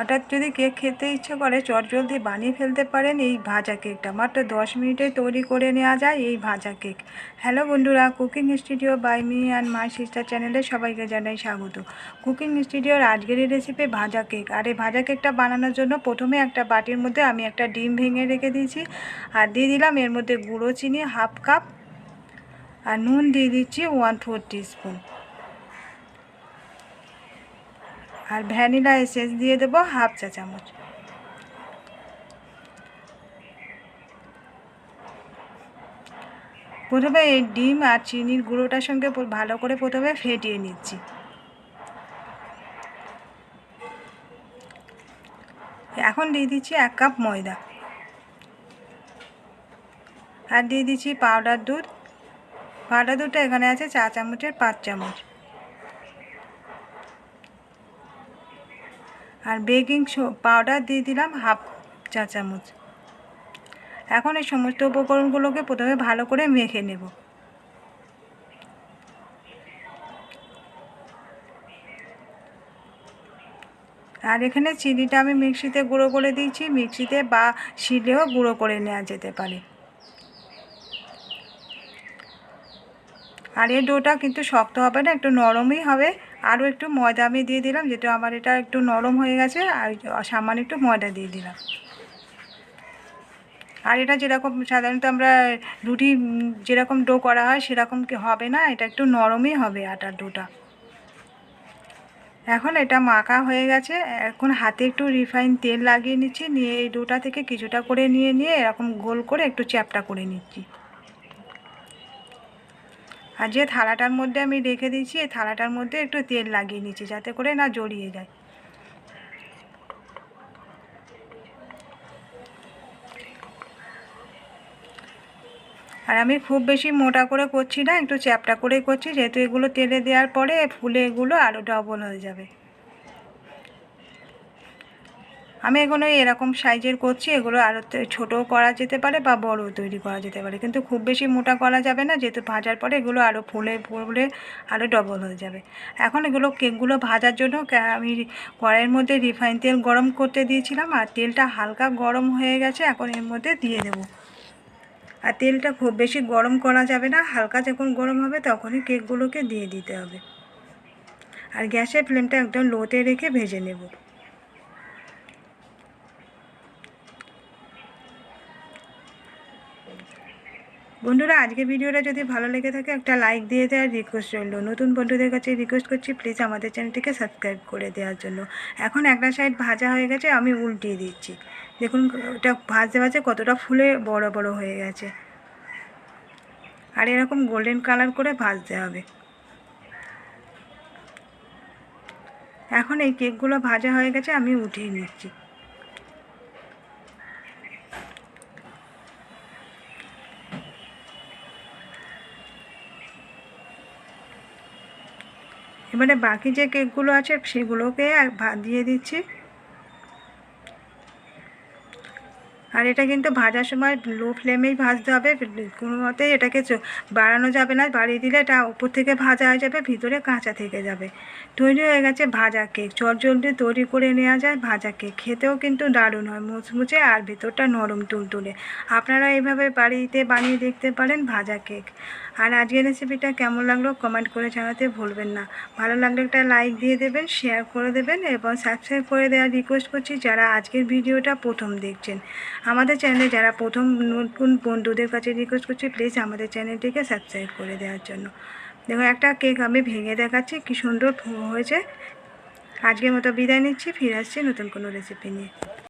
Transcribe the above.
হঠাৎ যদি কেক খেতে ইচ্ছে করে চটজলদি বানিয়ে ফেলতে পারেন এই ভাজা কেকটা। মাত্র দশ মিনিটে তৈরি করে নেওয়া যায় এই ভাজা কেক। হ্যালো বন্ধুরা, cooking studio by me and my sister চ্যানেলে সবাইকে জানাই স্বাগত। কুকিং স্টুডিওর আজকের রেসিপি ভাজা কেক। আর এই ভাজা কেকটা বানানোর জন্য প্রথমে একটা বাটির মধ্যে আমি একটা ডিম ভেঙে রেখে দিয়েছি। আর দিয়ে দিলাম এর মধ্যে গুঁড়ো চিনি, হাফ কাপ, আর নুন দিয়ে দিচ্ছি ওয়ান ফোর টিস্পুন আর ভ্যানিলা এসেন্স দিয়ে দেবো হাফ চা চামচ। প্রথমে এই ডিম আর চিনির গুঁড়োটার সঙ্গে ভালো করে প্রথমে ফেটিয়ে নিচ্ছি। এখন দিয়ে দিচ্ছি এক কাপ ময়দা। আর দিয়ে দিচ্ছি পাউডার দুধ। পাউডার দুধটা এখানে আছে চা চামচের পাঁচ চামচ। আর বেকিং পাউডার দিয়ে দিলাম হাফ চা চামচ। এখন এই সমস্ত উপকরণগুলোকে প্রথমে ভালো করে মেখে নেব। আর এখানে চিনিটা আমি মিক্সিতে গুঁড়ো করে দিয়েছি, মিক্সিতে বা শিলেও গুঁড়ো করে নেওয়া যেতে পারে। আর এই ডোটা কিন্তু শক্ত হবে না, একটু নরমই হবে। আরও একটু ময়দা আমি দিয়ে দিলাম, যেটা আমার এটা একটু নরম হয়ে গেছে, আর সামান্য একটু ময়দা দিয়ে দিলাম। আর এটা যেরকম, সাধারণত আমরা রুটি যেরকম ডো করা হয়, সেরকম কি হবে না, এটা একটু নরমই হবে আটার ডোটা। এখন এটা মাখা হয়ে গেছে, এখন হাতে একটু রিফাইন তেল লাগিয়ে নিচ্ছি, নিয়ে এই ডোটা থেকে কিছুটা করে নিয়ে নিয়ে এরকম গোল করে একটু চ্যাপটা করে নিচ্ছি। আর যে থালাটার মধ্যে আমি রেখে দিয়েছি, এই থালাটার মধ্যে একটু তেল লাগিয়ে নিচ্ছি যাতে করে না জড়িয়ে যায়। আর আমি খুব বেশি মোটা করে করছি না, একটু চ্যাপটা করে করছি, যেহেতু এগুলো তেলে দেওয়ার পরে ফুলে এগুলো আরও ডবল হয়ে যাবে। আমি এগুলো এরকম সাইজের করছি, এগুলো আরও ছোটও করা যেতে পারে বা বড়ও তৈরি করা যেতে পারে। কিন্তু খুব বেশি মোটা করা যাবে না, যেহেতু ভাজার পরে এগুলো আরও ফুলে ফুলে আরও ডবল হয়ে যাবে। এখন এগুলো কেকগুলো ভাজার জন্য আমি কড়াইয়ের মধ্যে রিফাইন তেল গরম করতে দিয়েছিলাম, আর তেলটা হালকা গরম হয়ে গেছে, এখন এর মধ্যে দিয়ে দেবো। আর তেলটা খুব বেশি গরম করা যাবে না, হালকা যখন গরম হবে তখনই কেকগুলোকে দিয়ে দিতে হবে। আর গ্যাসের ফ্লেমটা একদম লোতে রেখে ভেজে নেব। বন্ধুরা আজকে ভিডিওটা যদি ভালো লেগে থাকে, একটা লাইক দিয়ে দেওয়ার রিকোয়েস্ট রইল। নতুন বন্ধুদের কাছে রিকোয়েস্ট করছি প্লিজ আমাদের চ্যানেলটিকে সাবস্ক্রাইব করে দেওয়ার জন্য। এখন একটা সাইড ভাজা হয়ে গেছে, আমি উল্টিয়ে দিচ্ছি। দেখুন, ওটা ভাজতে ভাজতে কতটা ফুলে বড় বড় হয়ে গেছে। আর এরকম গোল্ডেন কালার করে ভাজতে হবে। এখন এই কেকগুলো ভাজা হয়ে গেছে, আমি উঠিয়ে নিচ্ছি। এবারে বাকি যে কেকগুলো আছে সেগুলোকে দিয়ে দিচ্ছি। আর এটা কিন্তু ভাজার সময় লো ফ্লেমেই ভাজতে হবে। কোনো মতে এটাকে বাড়ানো যাবে না। বাড়িয়ে দিলে এটা উপর থেকে ভাজা হয়ে যাবে, ভিতরে কাঁচা থেকে যাবে। তৈরি হয়ে গেছে ভাজা কেক। চটজলদি তৈরি করে নেওয়া যায় ভাজা কেক। খেতেও কিন্তু দারুণ হয়, মুচমুচে আর ভিতরটা নরম তুলতুলে। আপনারা এইভাবে বাড়িতে বানিয়ে দেখতে পারেন ভাজা কেক। আর আজকের রেসিপিটা কেমন লাগল কমেন্ট করে জানাতে ভুলবেন না। ভালো লাগলে একটা লাইক দিয়ে দেবেন, শেয়ার করে দেবেন এবং সাবস্ক্রাইব করে দেওয়ার রিকোয়েস্ট করছি যারা আজকের ভিডিওটা প্রথম দেখছেন। আমাদের চ্যানেলে যারা প্রথম নতুন বন্ধুদের কাছে রিকোয়েস্ট করছি প্লিজ আমাদের চ্যানেলটিকে সাবস্ক্রাইব করে দেওয়ার জন্য। দেখো, একটা কেক আমি ভেঙে দেখাচ্ছি, কী সুন্দর হয়েছে। আজকের মতো বিদায় নিচ্ছি, ফিরে আসছি নতুন কোনো রেসিপি নিয়ে।